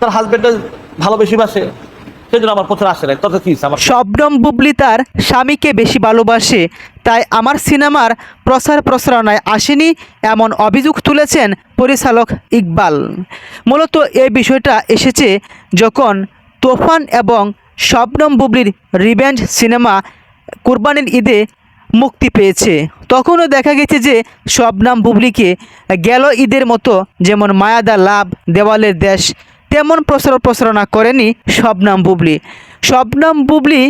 তার হাজবেন্ডের ভালোবেসি বাসে সেই জন্য আমার প্রচার আসে তত কি আমার শবনম বুবলি তার স্বামীকে বেশি ভালোবাসে, তাই আমার সিনেমার প্রচার প্রচারণায় আসেনি এমন অভিযোগ তুলেছেন পরিচালক ইকবাল। মূলত এই বিষয়টা এসেছে যখন তোফান এবং শবনম বুবলির রিভেঞ্জ সিনেমা কোরবানির ঈদে মুক্তি পেয়েছে। তখনও দেখা গেছে যে শবনাম বুবলিকে গেল ঈদের মতো যেমন মায়াদা লাভ, দেওয়ালের দেশ তেমন প্রচার প্রচারণা করেনি শবনাম বুবলি। শবনাম বুবলি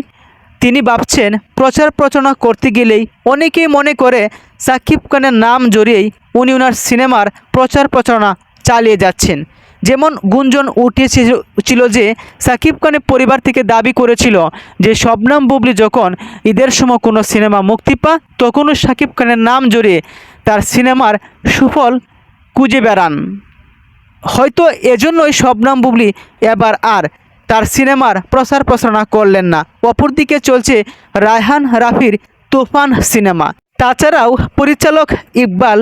তিনি ভাবছেন, প্রচার প্রচারণা করতে গেলেই অনেকেই মনে করে সাকিব খানের নাম জড়িয়েই উনি ওনার সিনেমার প্রচার প্রচারণা চালিয়ে যাচ্ছেন। যেমন গুঞ্জন উঠেছিল ছিল যে সাকিব খানের পরিবার থেকে দাবি করেছিল যে শবনাম বুবলি যখন ঈদের সময় কোনো সিনেমা মুক্তি পা তখনও সাকিব খানের নাম জড়িয়ে তার সিনেমার সুফল খুঁজে বেড়ান। হয়তো এজন্যই শবনাম বুবলি এবার আর তার সিনেমার প্রচার প্রচারণা করলেন না। অপরদিকে চলছে রায়হান রাফির তুফান সিনেমা। তাছাড়াও পরিচালক ইকবাল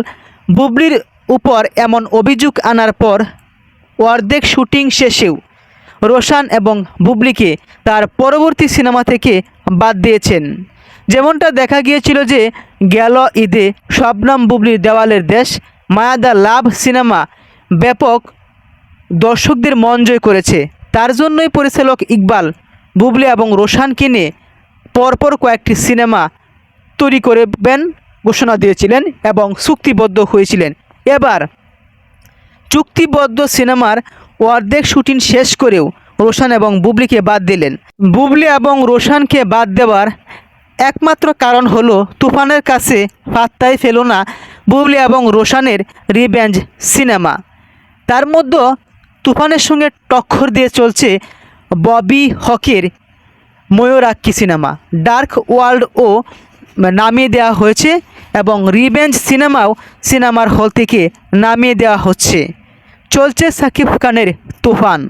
বুবলির উপর এমন অভিযোগ আনার পর অর্ধেক শুটিং শেষেও রোশান এবং বুবলিকে তার পরবর্তী সিনেমা থেকে বাদ দিয়েছেন। যেমনটা দেখা গিয়েছিল যে গেল ঈদে শবনাম বুবলির দেওয়ালের দেশ মায়াদা লাভ সিনেমা ব্যাপক দর্শকদের মন জয় করেছে। তার জন্যই পরিচালক ইকবাল, বুবলি এবং রোশানকে নিয়ে পরপর কয়েকটি সিনেমা তৈরি করবেন ঘোষণা দিয়েছিলেন এবং চুক্তিবদ্ধ হয়েছিলেন। এবার, চুক্তিবদ্ধ সিনেমার অর্ধেক শুটিং শেষ করেও রোশান এবং বুবলিকে বাদ দিলেন। বুবলি এবং রোশানকে বাদ দেওয়ার একমাত্র কারণ হলো, তুফানের কাছে পাত্তাই ফেলো না বুবলি এবং রোশানের রিভেঞ্জ সিনেমা। তার মধ্যে তুফানের সঙ্গে টক্কর দিয়ে চলছে ববি হকের ময়ূরাক্ষী সিনেমা। ডার্ক ওয়ার্ল্ডও নামিয়ে দেওয়া হয়েছে এবং রিভেঞ্জ সিনেমাও সিনেমার হল থেকে নামিয়ে দেওয়া হচ্ছে। চলছে সাকিব খানের তুফান।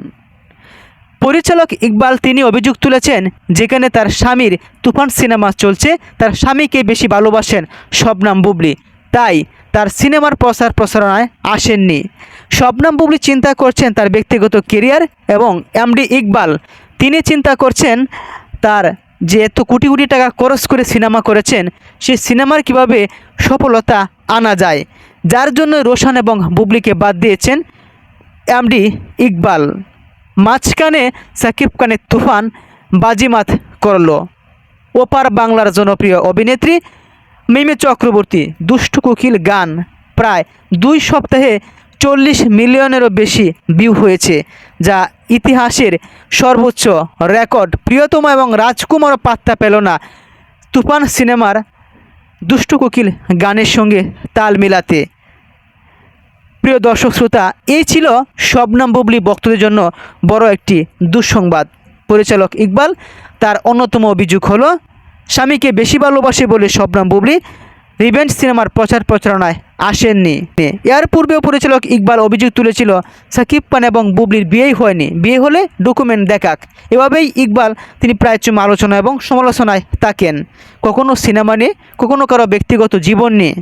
পরিচালক ইকবাল তিনি অভিযোগ তুলেছেন, যেখানে তার স্বামীর তুফান সিনেমা চলছে, তার স্বামীকে বেশি ভালোবাসেন শবনাম বুবলি। তাই তার সিনেমার প্রচার প্রচারণায় আসেননি। শবনাম বুবলি চিন্তা করছেন তার ব্যক্তিগত কেরিয়ার এবং এমডি ইকবাল। তিনি চিন্তা করছেন তার যে এত কোটি কোটি টাকা খরচ করে সিনেমা করেছেন সেই সিনেমার কীভাবে সফলতা আনা যায়? যার জন্য রোশান এবং বুবলিকে বাদ দিয়েছেন এমডি ইকবাল। মাঝখানে সাকিব খানের তুফান বাজিমাত করল। ওপার বাংলার জনপ্রিয় অভিনেত্রী মিমি চক্রবর্তী দুষ্টু কোকিল গান প্রায় দুই সপ্তাহে চল্লিশ মিলিয়নেরও বেশি ভিউ হয়েছে, যা ইতিহাসের সর্বোচ্চ রেকর্ড প্রিয়তমা এবং রাজকুমারও পাত্তা পেল না। তুফান সিনেমার দুষ্টু কোকিল গানের সঙ্গে তাল মিলাতে। প্রিয় দর্শক শ্রোতা, এই ছিল শবনাম বুবলি ভক্তদের জন্য বড় একটি দুঃসংবাদ। পরিচালক ইকবাল, তার অন্যতম অভিযোগ হলো, স্বামীকে বেশি ভালোবাসে বলে শবনাম বুবলি রিভেঞ্জ সিনেমার প্রচার প্রচারণায় আসেননি। এর পূর্বেও পরিচালক ইকবাল অভিযোগ তুলেছিল, সাকিব খান এবং বুবলির বিয়েই হয়নি। বিয়ে হলে ডকুমেন্ট দেখাক। এভাবেই ইকবাল তিনি প্রায় চুম আলোচনা এবং সমালোচনায় তাকেন কখনো সিনেমা নিয়ে, কখনো কারও ব্যক্তিগত জীবন নিয়ে।